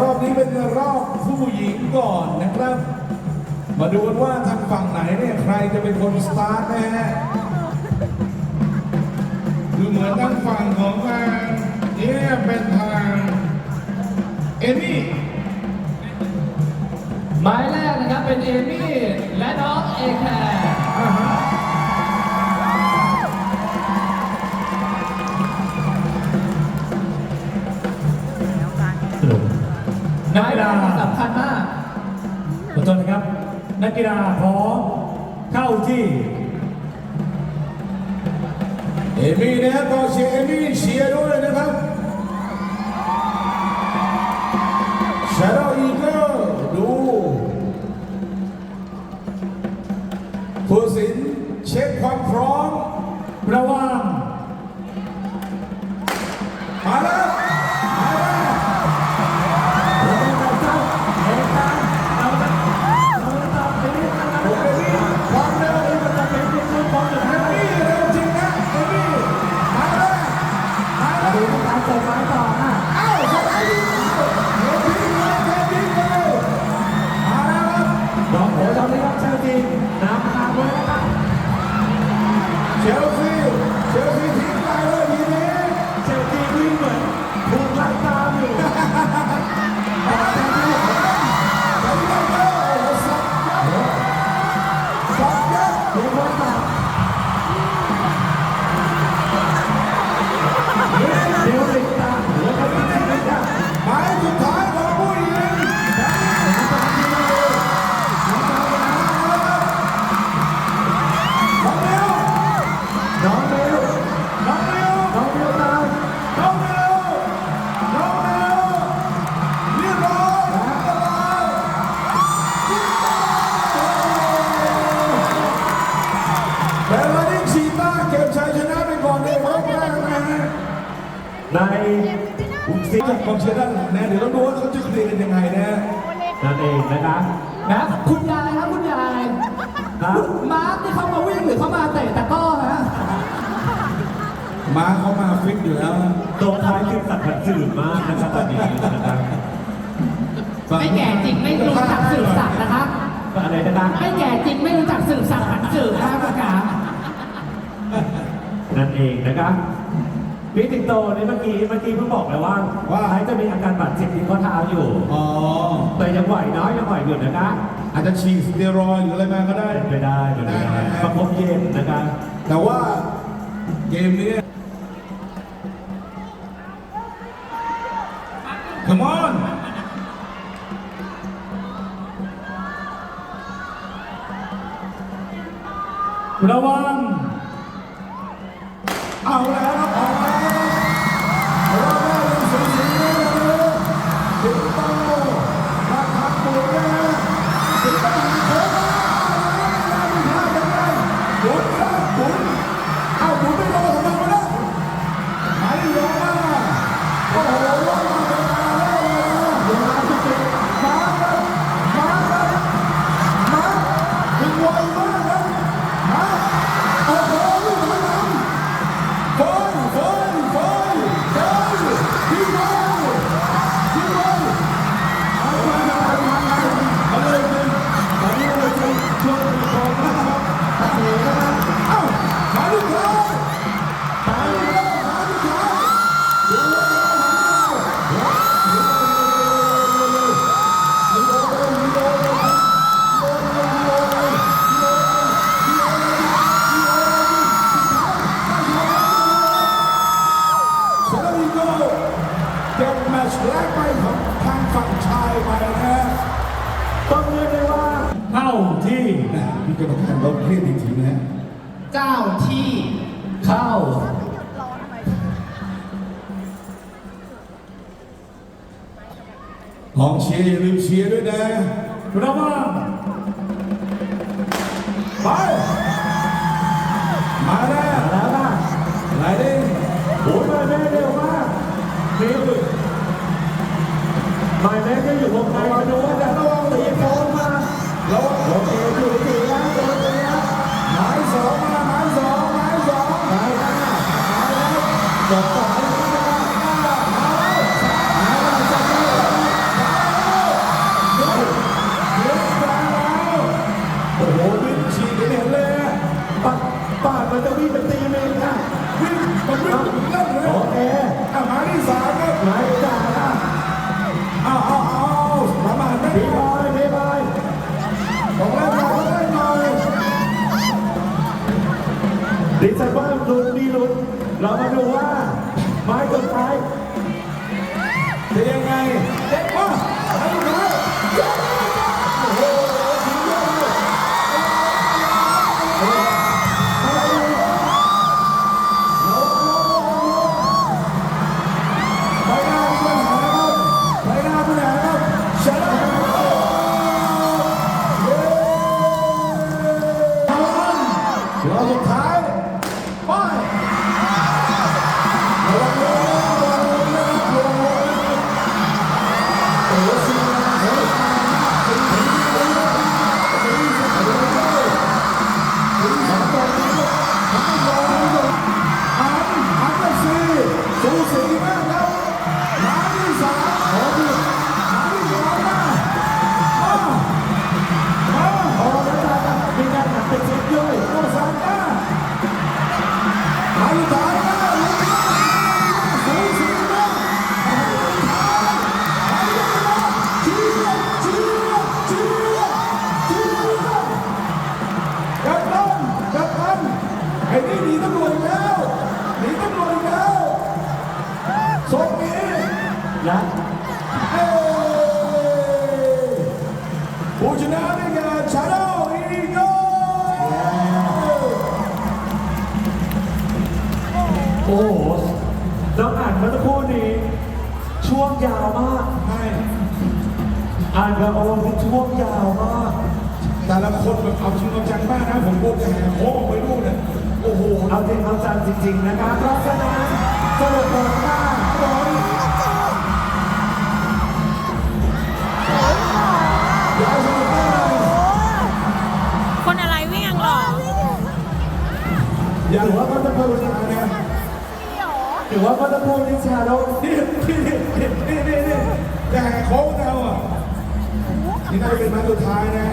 รอบนี้เป็นรอบผู้หญิงก่อนนะครับ มาดูกันว่าทางฝั่งไหนเนี่ยใครจะเป็นคนสตาร์ทนะฮะคือเหมือนทางฝั่งของทางเนี่ยเป็นทางเอมี่หมายแรกนะครับเป็นเอมี่และน้องเอแคร์ หมายแรกสำคัญมากขอโทษนะครับ นักกีฬาพร้อมเข้าที่เอมี่นะฮะก็เชียร์เอมี่เชียร์ด้วยนะครับ Shadow Eagle ดูผู้สินเช็คความพร้อมระวังมาแล้ว เในซีจากกองเชียร์ด้านหลังนะเดี๋ยวต้องดูว่าเขาจะเคลียร์กันยังไงนะนั่นเองนะครับนะคุณยายครับคุณยายครับมาร์คนี่เขามาวิ่งหรือเขามาเตะตะกร้อฮะมาเขามาฟิตอยู่แล้วนะตรงท้ายคือสัตว์ผัดสื่อมากนะครับตอนนี้นะครับไม่แก่จริงไม่รู้จักสืบสัตว์นะครับอะไรนะครับไม่แก่จริงไม่รู้จักสืบสัตว์หันสืบนะครับประกาศนั่นเองนะครับ พี่ติงโตนี่เมื่อกี้เมื่อกี้เพิ่งบอกเลยว่าว่าท้ายจะมีอาการบาดเจ็บที่ข้อเท้าอยู่ อ๋อ แต่ยังไหวน้อยยังไหวอยู่นะครับอาจจะฉีดสเตียรอยด์หรืออะไรมาก็ได้ เป็นไปได้เป็นไปได้ประคบเย็นนะครับแต่ว่าเกมนี้ Come on ระวัง เอาแล้ว พี่กรรมการเราเครียดจริงๆนะฮะเจ้าที่เข้ากองเชียร์อย่าลืมเชียร์ด้วยนะระวังไป มาแล้วมาแล้วนะไหลเด้งโอ้ยมาแม่เร็วมากนี่มาแม่ก็อยู่วงในมาดูว่าจะต้องตีโฟนมาแล้วโอเค แล้ จะยังไง นี่หนีตำรวจอีกแล้วหนีตำรวจอีกแล้วส่งหนีและเอ้ยผู้ชนะได้แก่ชาโดอีโก้โอ้โหเราอ่านเมื่อสักครู่นี้ ช่วงยาวมากไม่อ่านกับโอมนี่ช่วงยาวมาก แต่ละคนแบบเอาจริงเอาจังมากนะผมพูดจะแห่โค้งไปดูเนี่ยโอ้โหเอา จริงเอาจังจริงๆนะครับเพราะฉะนั้นสรุปผลการผลยายสนุกมากเลยคนอะไรวิ่งยังหรออย่าถือว่าเขาจะพูดนะเนี่ยถือว่าพัตพูนิชาโดนี่นี่นี่นี่นี่นี่แต่แหกโค้งเราอะนี่น่าจะเป็นมาสุดท้ายนะ